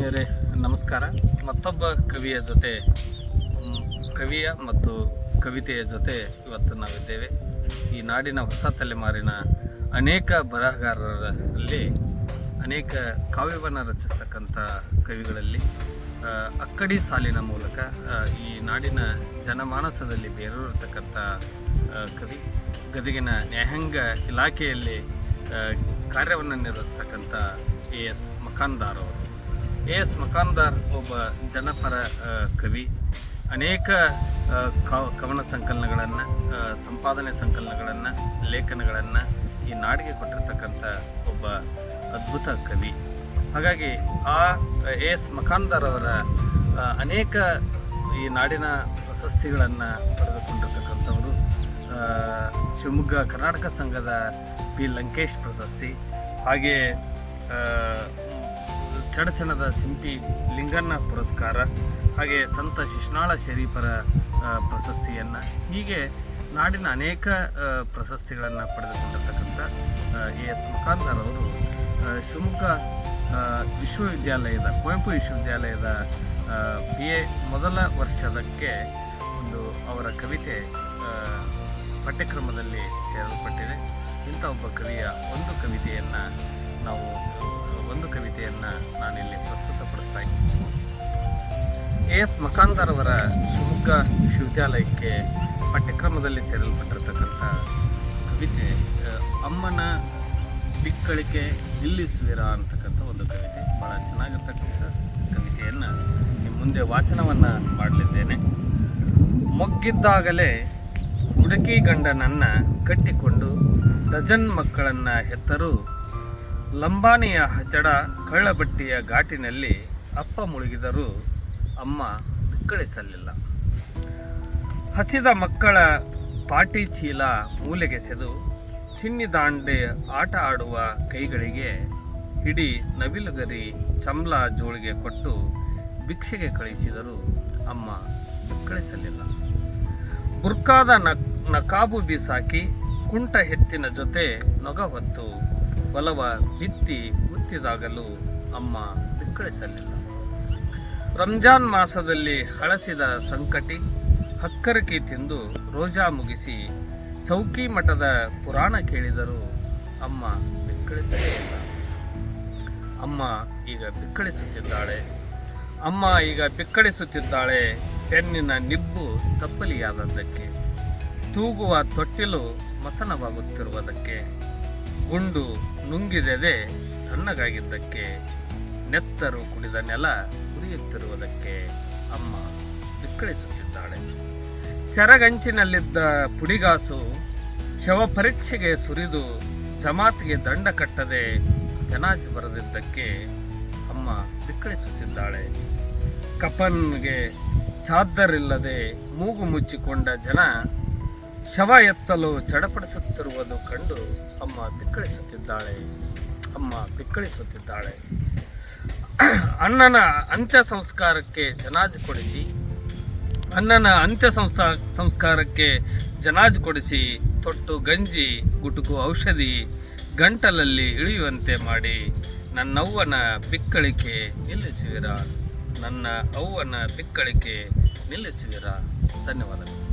ಆತ್ಮೀಯರೇ ನಮಸ್ಕಾರ. ಮತ್ತೊಬ್ಬ ಕವಿಯ ಜೊತೆ ಕವಿಯ ಮತ್ತು ಕವಿತೆಯ ಜೊತೆ ಇವತ್ತು ನಾವಿದ್ದೇವೆ. ಈ ನಾಡಿನ ಹೊಸ ತಲೆಮಾರಿನ ಅನೇಕ ಬರಹಗಾರರಲ್ಲಿ, ಅನೇಕ ಕಾವ್ಯವನ್ನು ರಚಿಸ್ತಕ್ಕಂಥ ಕವಿಗಳಲ್ಲಿ ಅಕ್ಕಡಿ ಸಾಲಿನ ಮೂಲಕ ಈ ನಾಡಿನ ಜನಮಾನಸದಲ್ಲಿ ಬೇರೂರತಕ್ಕಂಥ ಕವಿ, ಗದಗಿನ ನ್ಯಾಯಾಂಗ ಇಲಾಖೆಯಲ್ಲಿ ಕಾರ್ಯವನ್ನು ನಿರ್ವಹಿಸ್ತಕ್ಕಂಥ ಎ ಎಸ್ ಮಖಾನ್ದಾರ್ ಅವರು. ಎ ಎಸ್ ಮಕಾನ್ದಾರ್ ಒಬ್ಬ ಜನಪರ ಕವಿ. ಅನೇಕ ಕವನ ಸಂಕಲನಗಳನ್ನು ಸಂಪಾದನೆ ಸಂಕಲನಗಳನ್ನು ಲೇಖನಗಳನ್ನು ಈ ನಾಡಿಗೆ ಕೊಟ್ಟಿರ್ತಕ್ಕಂಥ ಒಬ್ಬ ಅದ್ಭುತ ಕವಿ. ಹಾಗಾಗಿ ಆ ಎ ಎಸ್ ಮಖಾನ್ದಾರ್ ಅವರ ಅನೇಕ ಈ ನಾಡಿನ ಪ್ರಶಸ್ತಿಗಳನ್ನು ಪಡೆದುಕೊಂಡಿರ್ತಕ್ಕಂಥವರು ಶಿವಮೊಗ್ಗ ಕರ್ನಾಟಕ ಸಂಘದ ಪಿ ಲಂಕೇಶ್ ಪ್ರಶಸ್ತಿ. ಹಾಗೆ ಆ, ಚಡಚಣದ ಸಿಂಪಿ ಲಿಂಗಣ್ಣ ಪುರಸ್ಕಾರ, ಹಾಗೆ ಸಂತ ಶಿಶ್ನಾಳ ಶರೀಫರ ಪ್ರಶಸ್ತಿಯನ್ನು. ಹೀಗೆ ನಾಡಿನ ಅನೇಕ ಪ್ರಶಸ್ತಿಗಳನ್ನು ಪಡೆದುಕೊಂಡಿರ್ತಕ್ಕಂಥ ಎ ಎಸ್ ಮುಖಾಂತರವರು ಶಿವಮೊಗ್ಗ ವಿಶ್ವವಿದ್ಯಾಲಯದ, ಕುವೆಂಪು ವಿಶ್ವವಿದ್ಯಾಲಯದ ಬಿ ಎ ಮೊದಲ ವರ್ಷದಕ್ಕೆ ಒಂದು ಅವರ ಕವಿತೆ ಪಠ್ಯಕ್ರಮದಲ್ಲಿ ಸೇರಲ್ಪಟ್ಟಿದೆ ಇಂಥ ಒಬ್ಬ ಕವಿಯ ಒಂದು ಕವಿತೆಯನ್ನು ನಾವು ಒಂದು ಕವಿತೆಯನ್ನು ನಾನಿಲ್ಲಿ ಪ್ರಸ್ತುತಪಡಿಸ್ತಾ ಇದ್ದೀನಿ. ಎ ಎಸ್ ಮಕಾಂತರ್ ಅವರ ಶಿವಮೊಗ್ಗ ವಿಶ್ವವಿದ್ಯಾಲಯಕ್ಕೆ ಪಠ್ಯಕ್ರಮದಲ್ಲಿ ಸೇರಲ್ಪಟ್ಟಿರ್ತಕ್ಕಂಥ ಕವಿತೆ ಅಮ್ಮನ ಬಿಕ್ಕಳಿಕೆ ನಿಲ್ಲಿಸುವಿರ ಅಂತಕ್ಕಂಥ ಒಂದು ಕವಿತೆ. ಭಾಳ ಚೆನ್ನಾಗಿರ್ತಕ್ಕಂಥ ಕವಿತೆಯನ್ನು ಮುಂದೆ ವಾಚನವನ್ನು ಮಾಡಲಿದ್ದೇನೆ. ಮೊಗ್ಗಿದ್ದಾಗಲೇ ಹುಡುಕಿ ಗಂಡನನ್ನು ಕಟ್ಟಿಕೊಂಡು ಡಜನ್ ಮಕ್ಕಳನ್ನು ಹೆತ್ತರೂ ಲಂಬಾಣಿಯ ಹಚಡ ಕಳ್ಳಬಟ್ಟಿಯ ಘಾಟಿನಲ್ಲಿ ಅಪ್ಪ ಮುಳುಗಿದರೂ ಅಮ್ಮ ಬಿಕ್ಕಳಿಸಲಿಲ್ಲ. ಹಸಿದ ಮಕ್ಕಳ ಪಾಟಿ ಚೀಲ ಮೂಲೆಗೆಸೆದು ಚಿನ್ನಿ ದಾಂಡೆ ಆಟ ಆಡುವ ಕೈಗಳಿಗೆ ಹಿಡಿ ನವಿಲುಗರಿ ಚಂಬ್ಲ ಜೋಳಿಗೆ ಕೊಟ್ಟು ಭಿಕ್ಷೆಗೆ ಕಳಿಸಿದರೂ ಅಮ್ಮ ಬಿಕ್ಕಳಿಸಲಿಲ್ಲ. ಬುರ್ಕಾದ ನಕ್ ನಕಾಬು ಬೀಸಾಕಿ ಕುಂಟ ಹೆತ್ತಿನ ಜೊತೆ ನೊಗ ಹೊತ್ತು ಒಲವ ಬಿತ್ತಿ ಉತ್ತಿದಾಗಲೂ ಅಮ್ಮ ಬಿಕ್ಕಳಿಸಲಿಲ್ಲ. ರಂಜಾನ್ ಮಾಸದಲ್ಲಿ ಹಳಸಿದ ಸಂಕಟಿ ಹಕ್ಕರಕಿ ತಿಂದು ರೋಜಾ ಮುಗಿಸಿ ಚೌಕಿ ಮಠದ ಪುರಾಣ ಕೇಳಿದರೂ ಅಮ್ಮ ಬಿಕ್ಕಳಿಸಲೇ ಇಲ್ಲ. ಅಮ್ಮ ಈಗ ಬಿಕ್ಕಳಿಸುತ್ತಿದ್ದಾಳೆ. ಅಮ್ಮ ಈಗ ಬಿಕ್ಕಳಿಸುತ್ತಿದ್ದಾಳೆ. ಪೆನ್ನಿನ ನಿಬ್ಬು ತಪ್ಪಲಿಯಾದದ್ದಕ್ಕೆ. ತೂಗುವ ತೊಟ್ಟಿಲು ಮಸನವಾಗುತ್ತಿರುವುದಕ್ಕೆ. ಗುಂಡು ನುಂಗಿದೆದೆ ತಣ್ಣಗಾಗಿದ್ದಕ್ಕೆ ನೆತ್ತರು ಕುಡಿದ ನೆಲ ಉರಿಯುತ್ತಿರುವುದಕ್ಕೆ ಅಮ್ಮ ಬಿಕ್ಕಳಿಸುತ್ತಿದ್ದಾಳೆ. ಸೆರಗಂಚಿನಲ್ಲಿದ್ದ ಪುಡಿಗಾಸು ಶವ ಪರೀಕ್ಷೆಗೆ ಸುರಿದು ಜಮಾತ್ಗೆ ದಂಡ ಕಟ್ಟದೆ ಜನಾಜ್ ಬರೆದಿದ್ದಕ್ಕೆ ಅಮ್ಮ ಬಿಕ್ಕಳಿಸುತ್ತಿದ್ದಾಳೆ. ಕಪನ್ಗೆ ಚಾದರಿಲ್ಲದೆ ಮೂಗು ಮುಚ್ಚಿಕೊಂಡ ಜನ ಶವ ಎತ್ತಲು ಚಡಪಡಿಸುತ್ತಿರುವುದು ಕಂಡು ಅಮ್ಮ ಬಿಕ್ಕಳಿಸುತ್ತಿದ್ದಾಳೆ ಅಮ್ಮ ಬಿಕ್ಕಳಿಸುತ್ತಿದ್ದಾಳೆ ಅಣ್ಣನ ಅಂತ್ಯ ಸಂಸ್ಕಾರಕ್ಕೆ ಜನಾಜ್ ಕೊಡಿಸಿ, ಅಣ್ಣನ ಅಂತ್ಯ ಸಂಸ್ಕಾ ಸಂಸ್ಕಾರಕ್ಕೆ ಜನಾಜ್ ಕೊಡಿಸಿ, ತೊಟ್ಟು, ಗಂಜಿ, ಗುಟುಕು, ಔಷಧಿ ಗಂಟಲಲ್ಲಿ ಇಳಿಯುವಂತೆ ಮಾಡಿ ನನ್ನವ್ವನ ಬಿಕ್ಕಳಿಕೆ ನಿಲ್ಲಿಸುವಿರಾ? ನನ್ನ ಅವ್ವನ ಬಿಕ್ಕಳಿಕೆ ನಿಲ್ಲಿಸುವಿರಾ? ಧನ್ಯವಾದಗಳು.